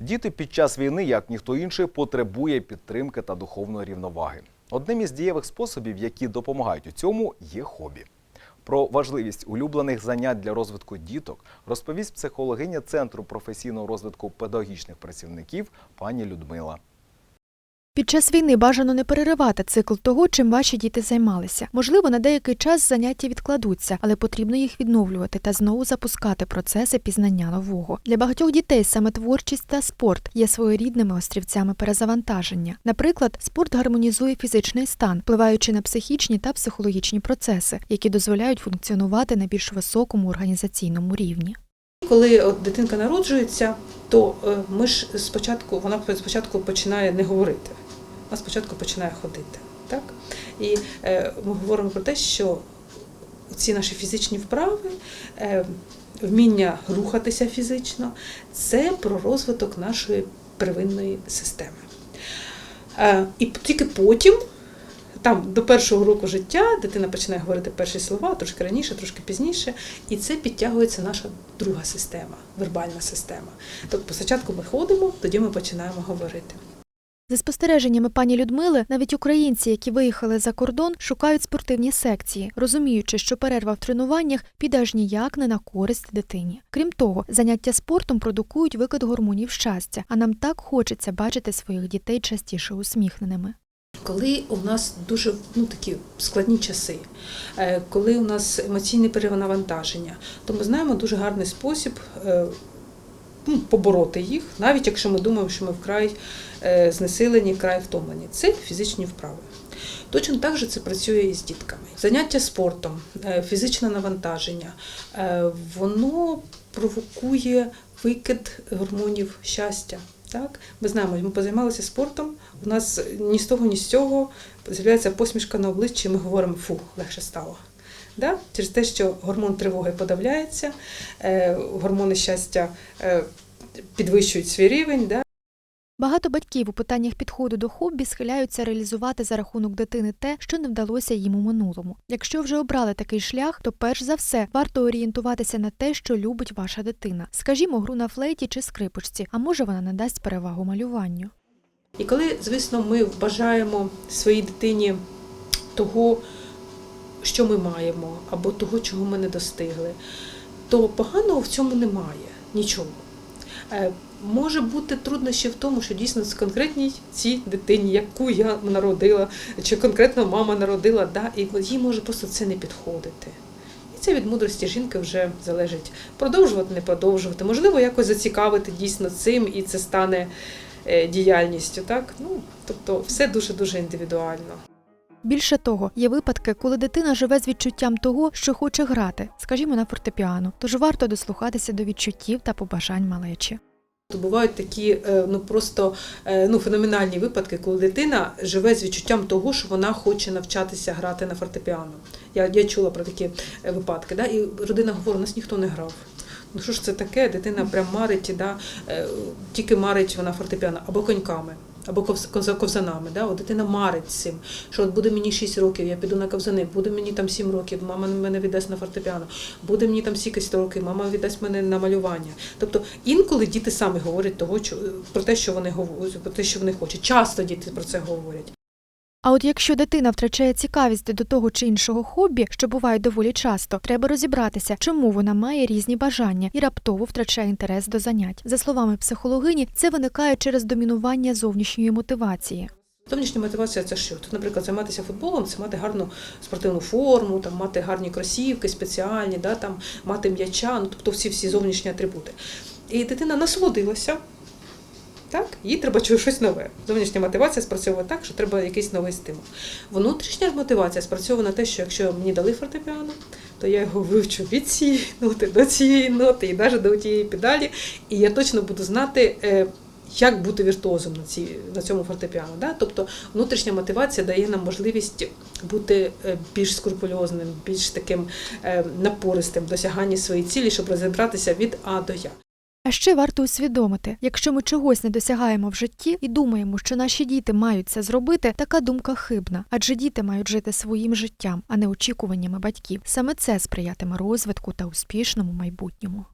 Діти під час війни, як ніхто інший, потребує підтримки та духовної рівноваги. Одним із дієвих способів, які допомагають у цьому, є хобі. Про важливість улюблених занять для розвитку діток розповість психологиня Центру професійного розвитку педагогічних працівників пані Людмила. Під час війни бажано не переривати цикл того, чим ваші діти займалися. Можливо, на деякий час заняття відкладуться, але потрібно їх відновлювати та знову запускати процеси пізнання нового. Для багатьох дітей саме творчість та спорт є своєрідними острівцями перезавантаження. Наприклад, спорт гармонізує фізичний стан, впливаючи на психічні та психологічні процеси, які дозволяють функціонувати на більш високому організаційному рівні. Коли от дитинка народжується, то е, ми ж спочатку вона спочатку починає не говорити, вона спочатку починає ходити. Так? І е, ми говоримо про те, що ці наші фізичні вправи, е, вміння рухатися фізично, це про розвиток нашої первинної системи. Е, і тільки потім там до першого року життя дитина починає говорити перші слова, трошки раніше, трошки пізніше, і це підтягується наша друга система, вербальна система. Тобто спочатку ми ходимо, тоді ми починаємо говорити. За спостереженнями пані Людмили, навіть українці, які виїхали за кордон, шукають спортивні секції, розуміючи, що перерва в тренуваннях піде аж ніяк не на користь дитині. Крім того, заняття спортом продукують викид гормонів щастя, а нам так хочеться бачити своїх дітей частіше усміхненими. Коли у нас дуже ну, такі складні часи, е, коли у нас емоційне перевантаження, то ми знаємо дуже гарний спосіб е, ну, побороти їх, навіть якщо ми думаємо, що ми вкрай е, знесилені, вкрай втомлені. Це фізичні вправи. Точно так же це працює і з дітками. Заняття спортом, е, фізичне навантаження, е, воно провокує викид гормонів щастя. Так, ми знаємо, ми позаймалися спортом. У нас ні з того, ні з цього з'являється посмішка на обличчі, і ми говоримо фу, легше стало. Да? Через те, що гормон тривоги подавляється, е, гормони щастя е, підвищують свій рівень. Да? Багато батьків у питаннях підходу до хобі схиляються реалізувати за рахунок дитини те, що не вдалося їм у минулому. Якщо вже обрали такий шлях, то перш за все варто орієнтуватися на те, що любить ваша дитина. Скажімо, гру на флейті чи скрипочці, а може вона надасть перевагу малюванню. І коли, звісно, ми бажаємо своїй дитині того, що ми маємо, або того, чого ми не достигли, то поганого в цьому немає нічого. Е, Може бути труднощі в тому, що дійсно з конкретній цій дитині, яку я народила, чи конкретно мама народила, да, і їй може просто це не підходити. І це від мудрості жінки вже залежить продовжувати, не продовжувати. Можливо, якось зацікавити дійсно цим, і це стане е, діяльністю. Так? Ну, тобто все дуже-дуже індивідуально. Більше того, є випадки, коли дитина живе з відчуттям того, що хоче грати, скажімо, на фортепіано, тож варто дослухатися до відчуттів та побажань малечі. То бувають такі е, ну просто е, ну феноменальні випадки, коли дитина живе з відчуттям того, що вона хоче навчатися грати на фортепіано. Я, я чула про такі е, випадки. Да? І родина говорить, у нас ніхто не грав. Ну що ж це таке? Дитина прям марить, да? тільки марить вона фортепіано або коньками. Або ковз- ковз- ковзанами, да? О, дитина марить цим, що от буде мені 6 років, я піду на ковзани, буде мені там 7 років, мама мене віддасть на фортепіано, буде мені там стільки років, мама віддасть мене на малювання. Тобто інколи діти самі говорять того, про те, що вони говорять, про те, що вони хочуть. Часто діти про це говорять. А от якщо дитина втрачає цікавість до того чи іншого хобі, що буває доволі часто, треба розібратися, чому вона має різні бажання і раптово втрачає інтерес до занять. За словами психологині, це виникає через домінування зовнішньої мотивації. Зовнішня мотивація це що? Тут, наприклад, займатися футболом це мати гарну спортивну форму, там, мати гарні кросівки спеціальні, да, там, мати м'яча, ну, тобто всі всі зовнішні атрибути. І дитина насолодилася. Так, їй треба щось нове. Зовнішня мотивація спрацьовує так, що треба якийсь новий стимул. Внутрішня мотивація спрацьовує на те, що якщо мені дали фортепіано, то я його вивчу від цієї ноти до цієї ноти і навіть до тієї педалі, і я точно буду знати. е, як бути віртуозом на, цій, на цьому фортепіано. Да? Тобто внутрішня мотивація дає нам можливість бути е, більш скрупульозним, більш таким е, напористим досяганні своєї цілі, щоб розібратися від А до Я. А ще варто усвідомити, якщо ми чогось не досягаємо в житті і думаємо, що наші діти мають це зробити, така думка хибна, адже діти мають жити своїм життям, а не очікуваннями батьків. Саме це сприятиме розвитку та успішному майбутньому.